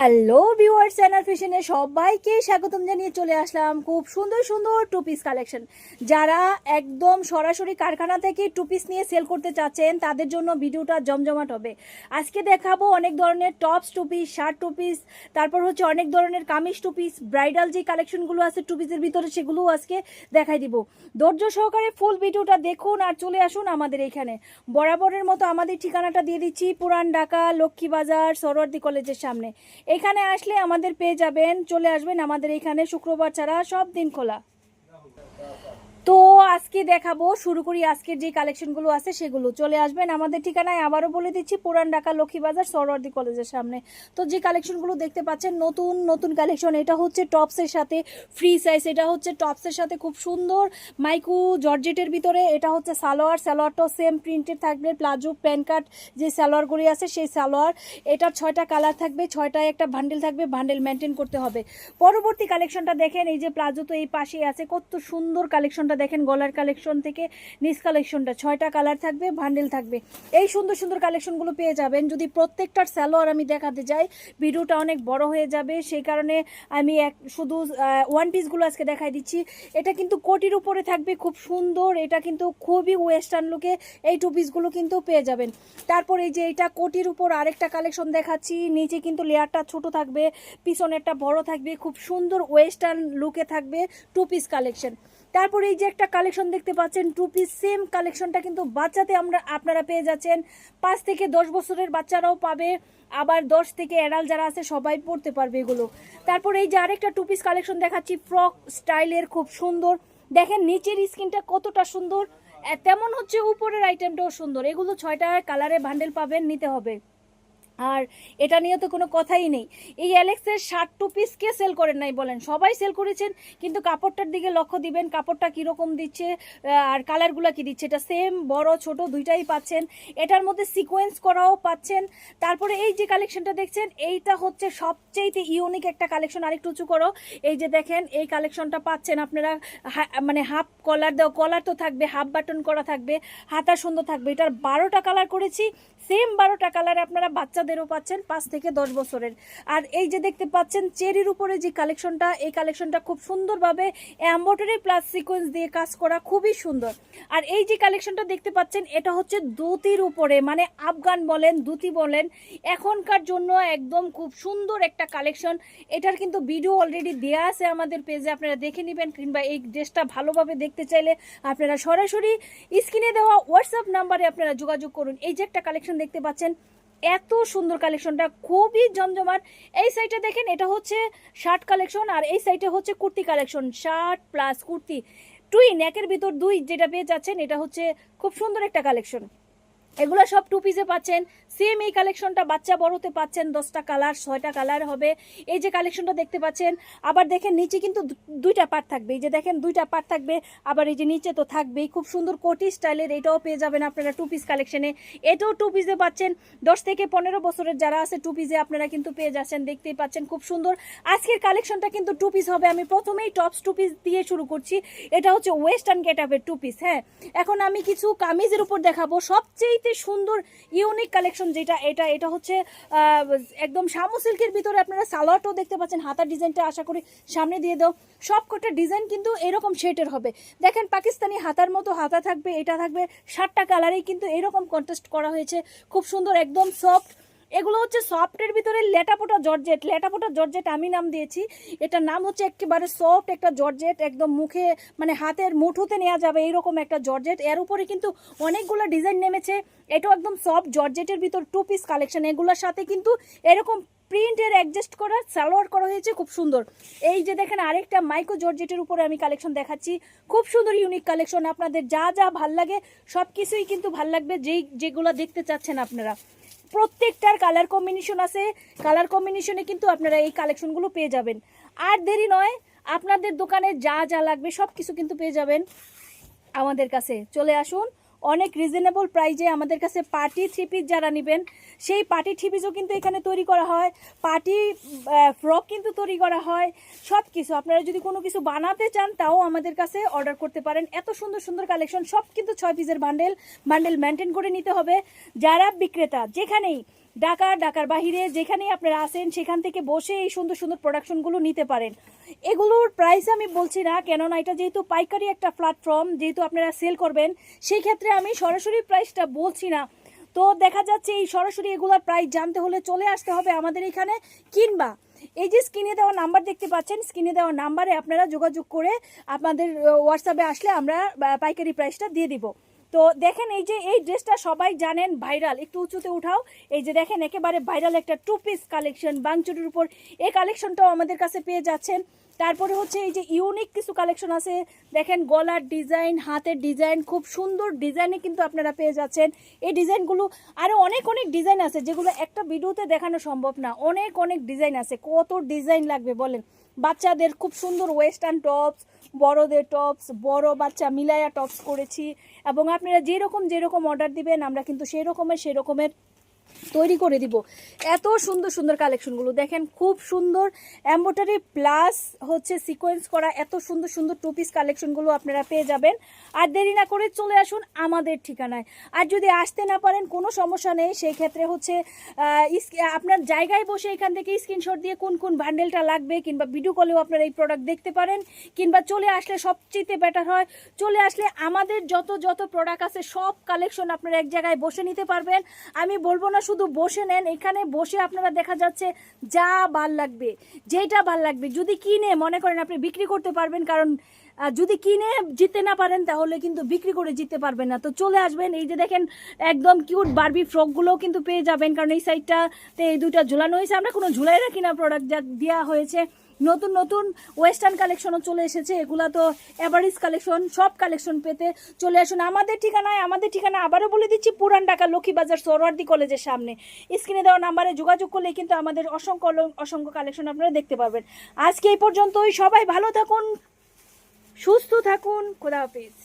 Hello viewers channel ফ্যাশনে সবাইকে স্বাগতম জানিয়ে চলে আসলাম খুব সুন্দর সুন্দর টু পিস কালেকশন যারা একদম সরাসরি কারখানা থেকে টু পিস নিয়ে সেল করতে চাচ্ছেন, তাদের জন্য ভিডিওটা জমজমাট হবে। আজকে দেখাবো অনেক ধরনের tops two piece shirt two piece তারপর হচ্ছে অনেক ধরনের কামিজ টু পিস ব্রাইডাল যে কালেকশনগুলো আছে টু পিসের ভিতরে সেগুলোও আজকে দেখাই দিব। ধৈর্য সহকারে ফুল ভিডিওটা দেখুন আর চলে আসুন আমাদের এখানে। বরাবরের মতো আমাদের ঠিকানাটা দিয়ে দিচ্ছি, পুরান ঢাকা, লক্ষ্মীবাজার, সরোয়ার্দি কলেজের সামনে। এখানে আসলে আমাদের পেয়ে যাবেন চলে আসবেন আমাদের এখানে শুক্রবার ছাড়া সব দিন খোলা। তো আজকে দেখাবো, শুরু করি আজকের যে কালেকশনগুলো আছে সেগুলো। চলে আসবেন আমাদের ঠিকানায়, আবারও বলে দিচ্ছি, পুরান ঢাকা লক্ষ্মীবাজার সরোয়ার্দি কলেজের সামনে। তো যে কালেকশনগুলো দেখতে পাচ্ছেন, নতুন নতুন কালেকশন এটা হচ্ছে টপসের সাথে ফ্রি সাইজ এটা হচ্ছে টপসের সাথে খুব সুন্দর। মাইকু জর্জেটের ভিতরে, এটা হচ্ছে সালোয়ার সালোয়ারটাও সেম প্রিন্টেড থাকবে, প্লাজো, প্যান কার্ড, যে সালোয়ারগুলি আছে সেই সালোয়ার। এটার ছয়টা কালার থাকবে, ছয়টায় একটা বান্ডেল থাকবে বান্ডেল মেনটেন করতে হবে। পরবর্তী কালেকশনটা দেখেন, এই যে প্লাজো তো এই পাশেই আছে, কত সুন্দর কালেকশনটা দেখেন গলার কালেকশন থেকে নিচ কালেকশনটা ছয়টা কালার থাকবে বান্ডেল থাকবে। এই সুন্দর সুন্দর কালেকশনগুলো পেয়ে যাবেন। যদি প্রত্যেকটার স্যালোয়ার আমি দেখাতে যাই, ভিডিওটা অনেক বড় হয়ে যাবে। সেই কারণে আমি এক, শুধু ওয়ান পিসগুলো আজকে দেখাই দিচ্ছি। এটা কিন্তু কোটির উপরে থাকবে, খুব সুন্দর। এটা কিন্তু খুবই ওয়েস্টার্ন লুকে এই টু পিসগুলো কিন্তু পেয়ে যাবেন। তারপর এই যে এটা কোটির উপর আরেকটা কালেকশন দেখাচ্ছি। নিচে কিন্তু লেয়ারটা ছোট থাকবে, পিছনেরটা বড় থাকবে, খুব সুন্দর ওয়েস্টার্ন লুকে থাকবে টু পিস কালেকশন তারপর এই যে একটা কালেকশন দেখতে পাচ্ছেন টু পিস সেম কালেকশনটা কিন্তু বাচ্চাতে আমরা, আপনারা পেয়ে যাচ্ছেন। পাঁচ থেকে দশ বছরের বাচ্চারাও পাবে, আবার দশ থেকে এডাল যারা আছে, সবাই পড়তে পারবে এগুলো। তারপর এই যে আরেকটা টু পিস কালেকশন দেখাচ্ছি ফ্রক স্টাইলের খুব সুন্দর। দেখেন নিচের স্কিনটা কতটা সুন্দর তেমন হচ্ছে উপরের আইটেমটাও সুন্দর। এগুলো ছয়টা কালারে বান্ডেল পাবেন, নিতে হবে। আর এটা নিয়ে তো কোনো কথাই নেই। এই অ্যালেক্সের শার্ট টু পিস কে সেল করেন নাই বলেন? সবাই সেল করেছেন, কিন্তু কাপড়টার দিকে লক্ষ্য দিবেন, কাপড়টা কীরকম দিচ্ছে আর কালারগুলো কি দিচ্ছে? এটা সেম বড়, ছোট, দুইটাই পাচ্ছেন। এটার মধ্যে সিকোয়েন্স করাও পাচ্ছেন। তারপরে এই যে কালেকশনটা দেখছেন, এইটা হচ্ছে সবচেয়ে ইউনিক একটা কালেকশন আরেকটু উঁচু করো। এই যে দেখেন, এই কালেকশনটা পাচ্ছেন আপনারা মানে হাফ কলার দেওয়া কলার তো থাকবে হাফ বাটন করা থাকবে, হাতা সুন্দর থাকবে। এটার বারোটা কালার করেছি সেম বারোটা কালারে আপনারা বাচ্চাদেরও পাচ্ছেন পাঁচ থেকে দশ বছরের। আর এই যে দেখতে পাচ্ছেন, চেরির উপরে যে কালেকশনটা, এই কালেকশনটা খুব সুন্দরভাবে এম্বয়ডারি প্লাস সিকোয়েন্স দিয়ে কাজ করা, খুবই সুন্দর। আর এই যে কালেকশনটা দেখতে পাচ্ছেন, এটা হচ্ছে দুতির উপরে মানে আফগান বলেন দুতি বলেন, এখনকার জন্য একদম খুব সুন্দর একটা কালেকশন। এটার কিন্তু ভিডিও অলরেডি দেওয়া আছে আমাদের পেজে, আপনারা দেখে নেবেন কিংবা এই ড্রেসটা ভালোভাবে দেখতে চাইলে আপনারা সরাসরি স্ক্রিনে দেওয়া হোয়াটসঅ্যাপ নাম্বারে আপনারা যোগাযোগ করুন। এই যে একটা কালেকশন দেখতে পাচ্ছেন, এত সুন্দর কালেকশনটা খুবই জমজমাট। এই সাইডে দেখেন, এটা হচ্ছে শার্ট কালেকশন আর এই সাইডে হচ্ছে kurti collection shirt plus kurti. টুই একের ভিতর দুই যেটা পেয়ে যাচ্ছেন, এটা হচ্ছে খুব সুন্দর একটা কালেকশন এগুলো সব টু পিসে পাচ্ছেন। সেম এই কালেকশনটা বাচ্চা বড়তে পাচ্ছেন, দশটা কালার ছয়টা কালার হবে। এই যে কালেকশনটা দেখতে পাচ্ছেন, আবার দেখেন নিচে কিন্তু দুইটা পার্ট থাকবে। এই যে দেখেন, দুইটা পার্ট থাকবে, আবার এই যে নিচে তো থাকবেই। খুব সুন্দর কোটি স্টাইলের এটাও পেয়ে যাবেন আপনারা টু পিস কালেকশনে এটাও টু পিসে পাচ্ছেন। দশ থেকে পনেরো বছরের যারা আছে টু পিসে আপনারা কিন্তু পেয়ে যাচ্ছেন, দেখতেই পাচ্ছেন খুব সুন্দর। আজকের কালেকশনটা কিন্তু টু পিস হবে। আমি প্রথমেই টপস টু পিস দিয়ে শুরু করছি। এটা হচ্ছে ওয়েস্টার্ন গেট আপের টু পিস হ্যাঁ। এখন আমি কিছু কামিজের উপর দেখাবো। সবচেয়ে সুন্দর ইউনিক কালেকশন যেটা, এটা এটা হচ্ছে একদম শামু সিল্কের ভিতরে আপনারা সালোয়ারটাও দেখতে পাচ্ছেন, হাতার ডিজাইনটা আশা করি সামনে দিয়ে দাও। সব কটা ডিজাইন কিন্তু এরকম শেটের হবে। দেখেন পাকিস্তানি হাতার মতো হাতা থাকবে, এটা থাকবে সাতটা কালারেই কিন্তু এরকম কন্টেস্ট করা হয়েছে। খুব সুন্দর, একদম সফট এগুলো হচ্ছে সফটের ভিতরে লেটাপোটা জর্জেট। লেটাপোটা জর্জেট আমি নাম দিয়েছি। এটার নাম হচ্ছে একেবারে সফট একটা জর্জেট। একদম মুখে মানে হাতের মুঠোতে নেওয়া যাবে এইরকম একটা জর্জেট। এর উপরে কিন্তু অনেকগুলো ডিজাইন নেমেছে। এটাও একদম সফট জর্জেটের ভিতর টু পিস কালেকশন এগুলোর সাথে কিন্তু এরকম প্রিন্টের অ্যাডজাস্ট করা, সালোয়ার করা হয়েছে। খুব সুন্দর। এই যে দেখেন আরেকটা মাইক্রো জর্জেটের উপরে আমি কালেকশন দেখাচ্ছি। খুব সুন্দর ইউনিক কালেকশন আপনাদের যা যা ভালো লাগে সব কিছুই কিন্তু ভালো লাগবে। যেই, যেগুলো দেখতে চাচ্ছেন আপনারা। প্রত্যেকটার কালার কম্বিনেশন আছে। কালার কম্বিনেশনে কিন্তু আপনারা এই কালেকশনগুলো পেয়ে যাবেন। আর দেরি নয়, আপনাদের দোকানে যা যা লাগবে সব কিছু কিন্তু পেয়ে যাবেন আমাদের কাছে। চলে আসুন অনেক রিজনেবল প্রাইজে আমাদের কাছে পার্টি থ্রি পিস যারা নেবেন, সেই পার্টি থ্রি পিসও কিন্তু এখানে তৈরি করা হয়। পার্টি ফ্রক কিন্তু তৈরি করা হয়। সব কিছু আপনারা যদি কোনো কিছু বানাতে চান, তাও আমাদের কাছে অর্ডার করতে পারেন। এত সুন্দর সুন্দর কালেকশন সব কিন্তু ছয় পিসের বান্ডেল বান্ডেল মেনটেন করে নিতে হবে। যারা বিক্রেতা, যেখানেই ঢাকা, ঢাকার বাহিরে যেখানেই আপনারা আসেন সেখান থেকে বসে এই সুন্দর সুন্দর প্রোডাকশনগুলো নিতে পারেন। এগুলোর প্রাইস আমি বলছি না, কেননা এটা যেহেতু পাইকারি একটা প্ল্যাটফর্ম যেহেতু আপনারা সেল করবেন, সেই ক্ষেত্রে আমি সরাসরি প্রাইসটা বলছি না। তো দেখা যাচ্ছে এই সরাসরি এগুলোর প্রাইস জানতে হলে চলে আসতে হবে আমাদের এখানে কিংবা এই যে স্ক্রিনে দেওয়া নাম্বার দেখতে পাচ্ছেন স্ক্রিনে দেওয়া নাম্বারে আপনারা যোগাযোগ করে আপনাদের হোয়াটসঅ্যাপে আসলে আমরা পাইকারি প্রাইসটা দিয়ে দিব। তো দেখেন এই যে এই ড্রেসটা সবাই জানেন ভাইরাল। একটু উঁচুতে উঠাও। এই যে দেখেন একেবারে ভাইরাল একটা টু পিস কালেকশন বাংচুরির উপর। এই কালেকশনটাও আমাদের কাছে পেয়ে যাচ্ছেন। তারপরে হচ্ছে এই যে ইউনিক কিছু কালেকশন আছে। দেখেন গলার ডিজাইন হাতের ডিজাইন খুব সুন্দর ডিজাইনে কিন্তু আপনারা পেয়ে যাচ্ছেন। এই ডিজাইনগুলো আরও অনেক অনেক ডিজাইন আছে, যেগুলো একটা ভিডিওতে দেখানো সম্ভব না। অনেক অনেক ডিজাইন আছে। কত ডিজাইন লাগবে বলেন। বাচ্চাদের খুব সুন্দর ওয়েস্টার্ন টপস বড়দের টপস বড় বাচ্চা মিলায়া টপস করেছি। এবং আপনারা যেরকম যেরকম অর্ডার দিবেন, আমরা কিন্তু সেরকমের সেরকমের তৈরি করে দিব। এত সুন্দর সুন্দর কালেকশনগুলো দেখেন, খুব সুন্দর এম্বোটারি প্লাস হচ্ছে সিকোয়েন্স করা এত সুন্দর সুন্দর টু পিস কালেকশনগুলো আপনারা পেয়ে যাবেন। আর দেরি না করে চলে আসুন আমাদের ঠিকানায়। আর যদি আসতে না পারেন, কোনো সমস্যা নেই। সেই ক্ষেত্রে হচ্ছে আপনার জায়গায় বসে এখান থেকে স্ক্রিনশট দিয়ে কোন কোন বান্ডেলটা লাগবে কিংবা ভিডিও কলেও আপনারা এই প্রোডাক্ট দেখতে পারেন। কিংবা চলে আসলে সবচেয়ে বেটার হয়, চলে আসলে আমাদের যত যত প্রোডাক্ট আছে, সব কালেকশন আপনারা এক জায়গায় বসে নিতে পারবেন। আমি বলব না শুধু বসে নেন, এখানে বসে আপনারা দেখা যাচ্ছে যা ভালো লাগবে, যেটা ভালো লাগবে, যদি কিনে, মনে করেন আপনি বিক্রি করতে পারবেন, কারণ যদি কিনে জিততে না পারেন, তাহলে কিন্তু বিক্রি করে জিততে পারবেন না। তো চলে আসবেন, এই যে দেখেন একদম কিউট বারবি ফ্রকগুলোও কিন্তু পেয়ে যাবেন, কারণ এই সাইডটাতে এই দুইটা ঝুলানো হয়েছে, আমরা কোনো ঝুলাই রাখি না প্রোডাক্ট যা দেওয়া হয়েছে। নতুন নতুন ওয়েস্টার্ন কালেকশনও চলে এসেছে। এগুলা তো অ্যাভারেজ কালেকশন সব কালেকশন পেতে চলে আসুন। আমাদের ঠিকানায়, আমাদের ঠিকানা আবারও বলে দিচ্ছি, পুরান ঢাকা লক্ষ্মীবাজার সরোয়ার্দি কলেজের সামনে। স্ক্রিনে দেওয়া নাম্বারে যোগাযোগ করলে কিন্তু আমাদের অসংখ্য অসংখ্য কালেকশন আপনারা দেখতে পাবেন আজকে এই পর্যন্তই, সবাই ভালো থাকুন, সুস্থ থাকুন, খোদা হাফিজ।